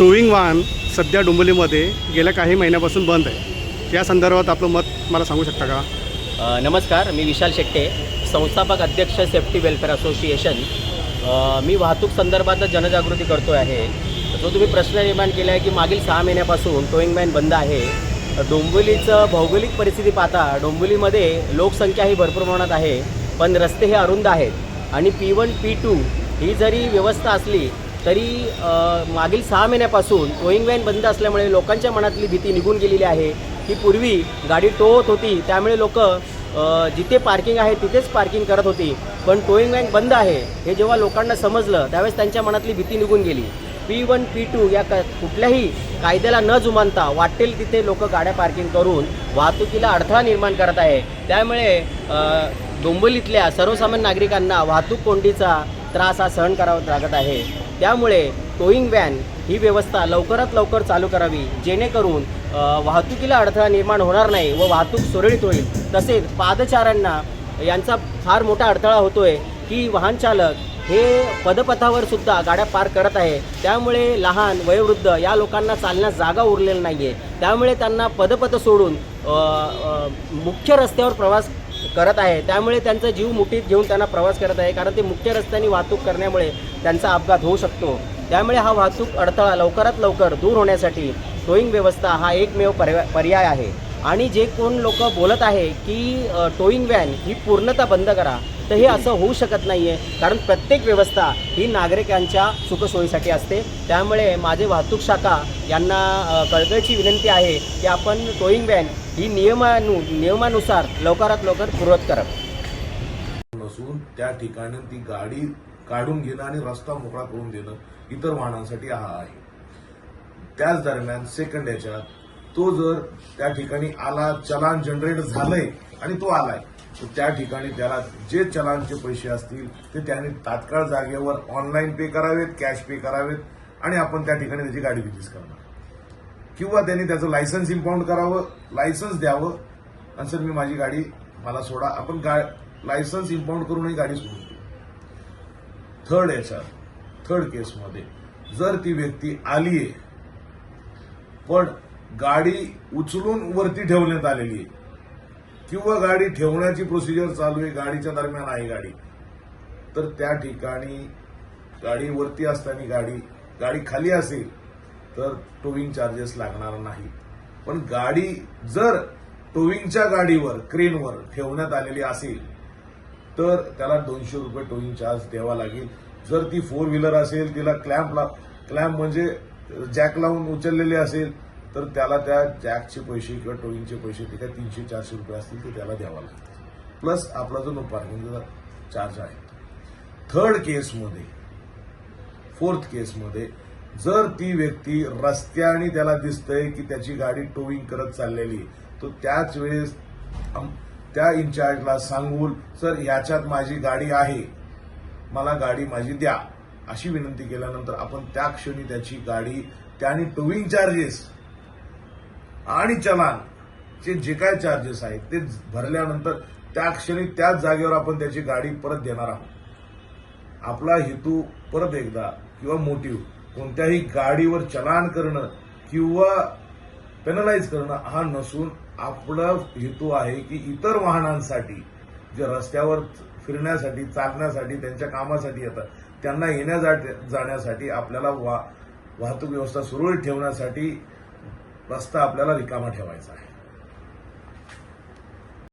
Towing वाहन सध्या डोंबिवलीमध्ये गेल्या काही महिन्यापासून बंद आहे. या संदर्भात आपलं मत मला सांगू शकता का? नमस्कार मी विशाल शेट्टे संस्थापक अध्यक्ष सेफ्टी वेलफेअर असोसिएशन. मी वाहतूक संदर्भात जनजागृती करतो आहे. जो तुम्ही प्रश्न निर्माण केला आहे की मागील सहा महिन्यापासून टोईंग वॅन बंद आहे. डोंबिवलीचं भौगोलिक परिस्थिती पाहता डोंबिवलीमध्ये लोकसंख्या ही भरपूर प्रमाणात आहे पण रस्ते हे अरुंद आहेत. आणि पी वन पी टू ही जरी व्यवस्था असली तरी मागील सहा महिन्यापासून टोईंग व्हॅन बंद असल्यामुळे लोकांच्या मनातली भीती निघून गेलेली आहे. की पूर्वी गाडी टो होत होती त्यामुळे लोक जिथे पार्किंग आहे तिथेच पार्किंग करत होती. पण टोईंग व्हॅन बंद आहे हे जेव्हा लोकांना समजलं त्यावेळेस त्यांच्या मनातली भीती निघून गेली. पी वन पी टू या क कुठल्याही कायद्याला न जुमानता वाटेल तिथे लोक गाड्या पार्किंग करून वाहतुकीला अडथळा निर्माण करत आहे. त्यामुळे डोंबोलीतल्या सर्वसामान्य नागरिकांना वाहतूक कोंडीचा त्रास हा सहन करावा लागत आहे. त्यामुळे टोईंग व्हॅन ही व्यवस्था लवकरात लवकर चालू करावी जेणेकरून वाहतुकीला अडथळा निर्माण होणार नाही व वाहतूक सुरळीत होईल. तसेच पादचाऱ्यांना यांचा फार मोठा अडथळा होतोय की वाहन चालक हे पदपथावर सुद्धा गाड्या पार करत आहे. त्यामुळे लहान वयोवृद्ध या लोकांना चालण्यास जागा उरलेली नाही आहे त्यामुळे त्यांना पदपथ सोडून मुख्य रस्त्यावर प्रवास करत आहे. त्यामुळे त्यांचा जीव मुठीत घेऊन त्यांना प्रवास करत आहे. कारण ते मुख्य रस्त्याने वाहतूक करण्यामुळे त्यांचा अपघात होऊ शकतो. त्यामुळे हा वाहतूक अडथळा लवकरात लवकर दूर होण्यासाठी टोईंग व्यवस्था हा एकमेव पर्या पर्याय आहे. आणि जे कोण लोक बोलत आहे की टोईंग व्हॅन ही पूर्णतः बंद करा. तर हे असं होऊ शकत नाही आहे कारण प्रत्येक व्यवस्था ही नागरिकांच्या सुखसोयीसाठी असते. त्यामुळे माझे वाहतूक शाखा यांना अ, कळकळीची विनंती आहे की आपण टोईंग व्हॅन ही नियमानु नियमानुसार लवकरात लवकर पूर्वत करावं नसून त्या ठिकाणी ती गाडी काढून घेणं आणि रस्ता मोकळा करून देणं इतर वाहनांसाठी हा आहे. त्याच दरम्यान सेकंड याच्यात तो जर त्या ठिकाणी आला चलान जनरेट झालंय आणि तो आलाय तर त्या ठिकाणी त्याला जे चलानचे पैसे असतील ते त्याने तात्काळ जागेवर ऑनलाईन पे करावेत कॅश पे करावेत आणि आपण त्या ठिकाणी त्याची गाडी रिलीज करणार. किंवा त्यांनी त्याचं लायसन्स इम्पाऊंड करावं लायसन्स द्यावं. आणि सर मी माझी गाडी मला सोडा. आपण गा लायसन्स इम्पाऊंड करूनही गाडी सोडून देऊ. थर्ड याच्यात थर्ड केसमध्ये जर ती व्यक्ती आलीये पण गाडी उचलून वरती ठेवण्यात आलेली आहे किंवा गाडी ठेवण्याची प्रोसिजर चालू आहे गाडीच्या दरम्यान आहे गाडी. तर त्या ठिकाणी गाडी वरती असताना गाडी गाडी खाली असेल तर टोविंग चार्जेस लागणार नाही. पण गाडी जर टोविंगच्या गाडीवर क्रेनवर ठेवण्यात आलेली असेल तर त्याला दोनशे रुपये टोविंग चार्ज द्यावा लागेल. जर ती फोर व्हीलर असेल तिला क्लॅम्प ला क्लॅम्प म्हणजे जॅक लावून उचललेली असेल तर त्याला त्या जॅकचे पैसे किंवा टोविंगचे पैसे ते काय तीनशे चारशे रुपये असतील ते त्याला द्यावा लागतं. प्लस आपला जो नो पार्किंगचा चार्ज आहे. थर्ड केसमध्ये फोर्थ केसमध्ये जर ती व्यक्ती रस्त्याने त्याला दिसतंय की त्याची गाडी टोविंग करत चाललेली तो तर त्याच वेळेस त्या इन्चार्जला सांगून सर ह्याच्यात माझी गाडी आहे. मला गाडी माझी द्या. अशी विनंती केल्यानंतर आपण त्या क्षणी त्याची गाडी त्याने टोविंग चार्जेस आणि चलान चे जे काय चार्जेस आहेत ते भरल्यानंतर त्या क्षणी त्याच जागेवर आपण त्याची गाडी परत देणार आहोत. आपला हेतू परत एकदा किंवा मोटिव्ह कोणत्याही गाडीवर चलान करणं किंवा पेनलाइज करणं हा नसून आपला हेतू आहे की इतर वाहनांसाठी जे रस्त्यावर फिरण्यासाठी चालण्यासाठी त्यांच्या कामासाठी येतात त्यांना येण्या जाण्यासाठी आपल्याला वा वाहतूक व्यवस्था सुरळीत ठेवण्यासाठी रस्ता आपल्याला रिकामा ठेवायचा आहे.